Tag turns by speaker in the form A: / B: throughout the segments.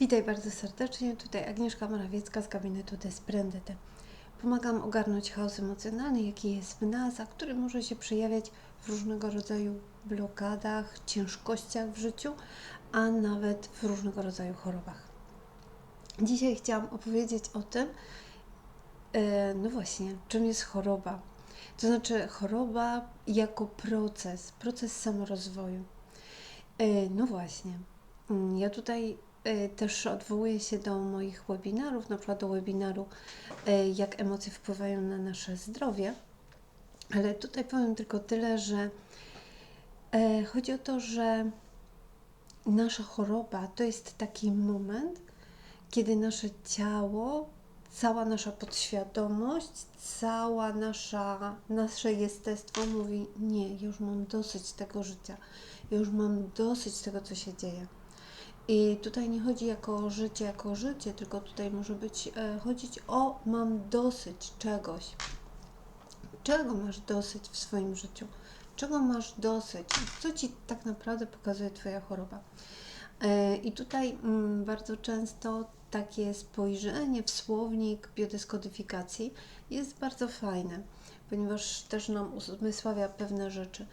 A: Witaj bardzo serdecznie. Tutaj Agnieszka Morawiecka z gabinetu Desprendete. Pomagam ogarnąć chaos emocjonalny, jaki jest w nas, a który może się przejawiać w różnego rodzaju blokadach, ciężkościach w życiu, a nawet w różnego rodzaju chorobach. Dzisiaj chciałam opowiedzieć o tym, e, no właśnie, czym jest choroba. To znaczy choroba jako proces, proces samorozwoju. E, No właśnie. Mm, Ja tutaj też odwołuję się do moich webinarów, na przykład do webinaru e, jak emocje wpływają na nasze zdrowie. Ale tutaj powiem tylko tyle, że e, chodzi o to, że nasza choroba to jest taki moment, kiedy nasze ciało, cała nasza podświadomość, cała nasza, nasze jestestwo mówi: Nie, już mam dosyć tego życia, już mam dosyć tego, co się dzieje. I tutaj nie chodzi jako o życie, jako życie, tylko tutaj może być e, chodzić o mam dosyć czegoś. Czego masz dosyć w swoim życiu? Czego masz dosyć? Co ci tak naprawdę pokazuje Twoja choroba? E, I tutaj mm, bardzo często takie spojrzenie w słownik biodeskodyfikacji jest bardzo fajne, ponieważ też nam uzmysławia pewne rzeczy.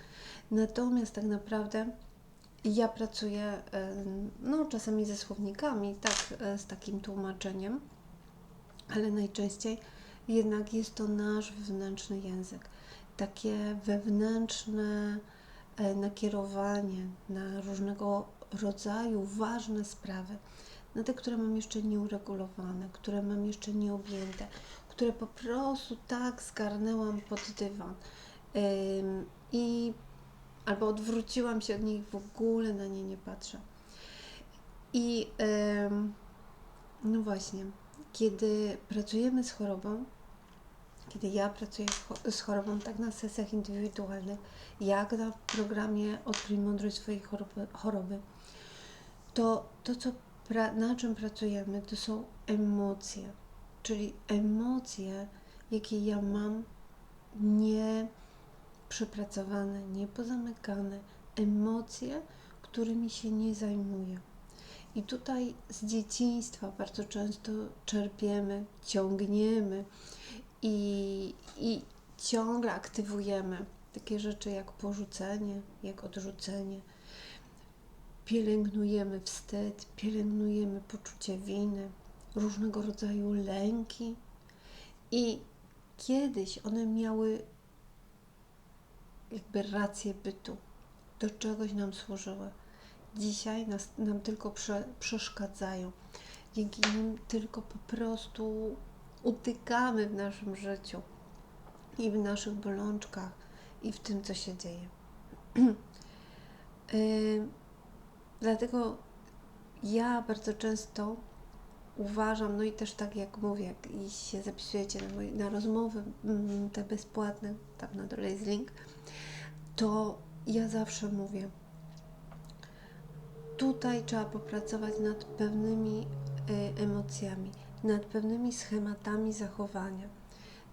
A: Natomiast tak naprawdę ja pracuję no, czasami ze słownikami, tak, e, z takim tłumaczeniem, ale najczęściej jednak jest to nasz wewnętrzny język. Takie wewnętrzne e, nakierowanie na różnego rodzaju ważne sprawy, na te, które mam jeszcze nieuregulowane, które mam jeszcze nieobjęte, które po prostu tak zgarnęłam pod dywan i albo odwróciłam się od nich, w ogóle na nie nie patrzę. I no właśnie, kiedy pracujemy z chorobą, kiedy ja pracuję z cho- z chorobą tak na sesjach indywidualnych, jak na programie Odkryj mądrość swojej choroby, choroby to to, co na czym pracujemy, to są emocje. Czyli emocje, jakie ja mam nie przepracowane, nie pozamykane, emocje, którymi się nie zajmuję. I tutaj z dzieciństwa bardzo często czerpiemy, ciągniemy i, i ciągle aktywujemy takie rzeczy jak porzucenie, jak odrzucenie. Pielęgnujemy wstyd, pielęgnujemy poczucie winy, różnego rodzaju lęki. I kiedyś one miały jakby rację bytu, do czegoś nam służyły. Dzisiaj nas, nam tylko prze, przeszkadzają. Dzięki nim tylko po prostu utykamy w naszym życiu i w naszych bolączkach i w tym, co się dzieje. Yy, Dlatego ja bardzo często uważam, no i też tak jak mówię, jak się zapisujecie na, moje, na rozmowy mm, te bezpłatne, tam na dole jest link, to ja zawsze mówię, tutaj trzeba popracować nad pewnymi y, emocjami, nad pewnymi schematami zachowania,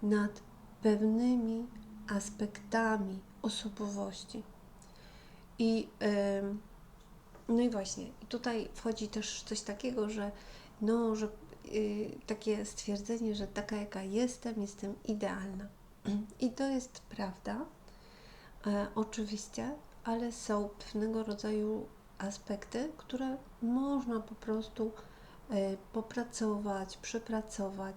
A: nad pewnymi aspektami osobowości. I no i właśnie, tutaj wchodzi też coś takiego, że no, że y, takie stwierdzenie, że taka jaka jestem, jestem idealna. I to jest prawda, e, oczywiście, ale są pewnego rodzaju aspekty, które można po prostu e, popracować, przepracować.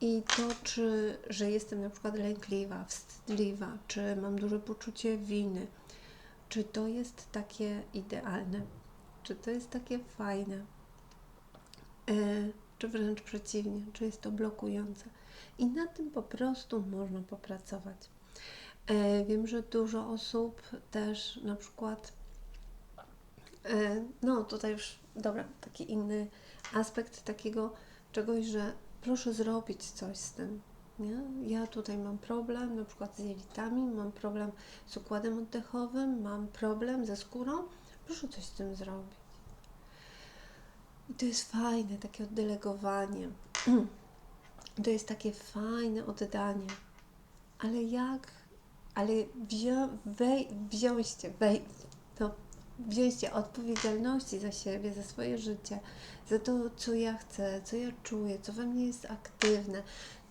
A: I to, czy, że jestem na przykład lękliwa, wstydliwa, czy mam duże poczucie winy, czy to jest takie idealne, czy to jest takie fajne, czy wręcz przeciwnie, czy jest to blokujące. I na tym po prostu można popracować. E, wiem, że dużo osób też na przykład, e, no tutaj już, dobra, taki inny aspekt takiego czegoś, że proszę zrobić coś z tym. Nie? Ja tutaj mam problem na przykład z jelitami, mam problem z układem oddechowym, mam problem ze skórą, proszę coś z tym zrobić. I to jest fajne, takie oddelegowanie. To jest takie fajne oddanie. Ale jak? Ale wzią, wej, wziąćcie, wej, no, wziąć odpowiedzialności za siebie, za swoje życie, za to, co ja chcę, co ja czuję, co we mnie jest aktywne,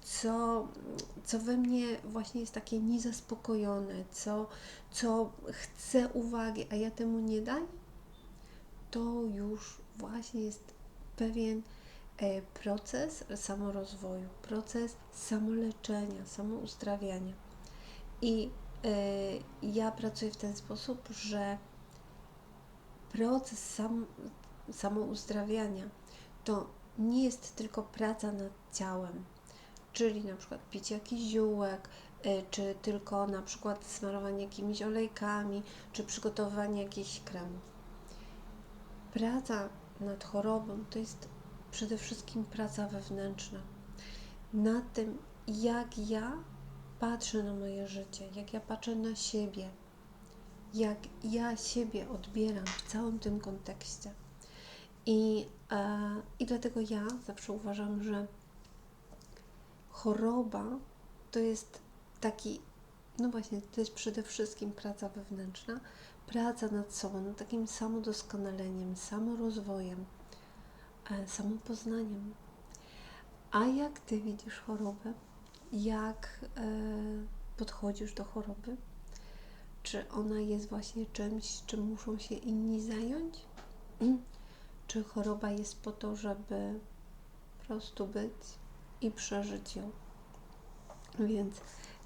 A: co, co we mnie właśnie jest takie niezaspokojone, co, co chce uwagi, a ja temu nie daję, to już właśnie jest pewien e, proces samorozwoju, proces samoleczenia, samouzdrawiania. I e, ja pracuję w ten sposób, że proces sam, samouzdrawiania to nie jest tylko praca nad ciałem, czyli na przykład picie jakichś ziółek, y, czy tylko na przykład smarowanie jakimiś olejkami, czy przygotowanie jakichś kremów. Praca nad chorobą to jest przede wszystkim praca wewnętrzna. Nad tym, jak ja patrzę na moje życie, jak ja patrzę na siebie, jak ja siebie odbieram w całym tym kontekście. I, e, I dlatego ja zawsze uważam, że choroba to jest taki, no właśnie, to jest przede wszystkim praca wewnętrzna, praca nad sobą, nad takim samodoskonaleniem, samorozwojem, e, samopoznaniem. A jak ty widzisz chorobę? Jak e, podchodzisz do choroby? Czy ona jest właśnie czymś, czym muszą się inni zająć? Czy choroba jest po to, żeby po prostu być i przeżyć ją? Więc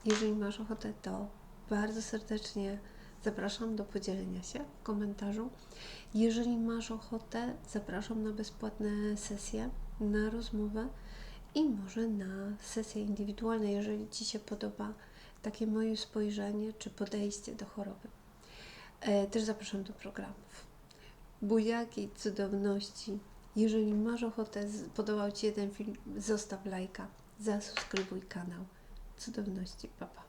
A: jeżeli masz ochotę, to bardzo serdecznie zapraszam do podzielenia się w komentarzu. Jeżeli masz ochotę, zapraszam na bezpłatne sesje, na rozmowę i może na sesje indywidualne, jeżeli Ci się podoba takie moje spojrzenie czy podejście do choroby. E, też zapraszam do programów. Buziaki, cudowności. Jeżeli masz ochotę, podobał Ci ten film, zostaw lajka, zasubskrybuj kanał. Cudowności, papa.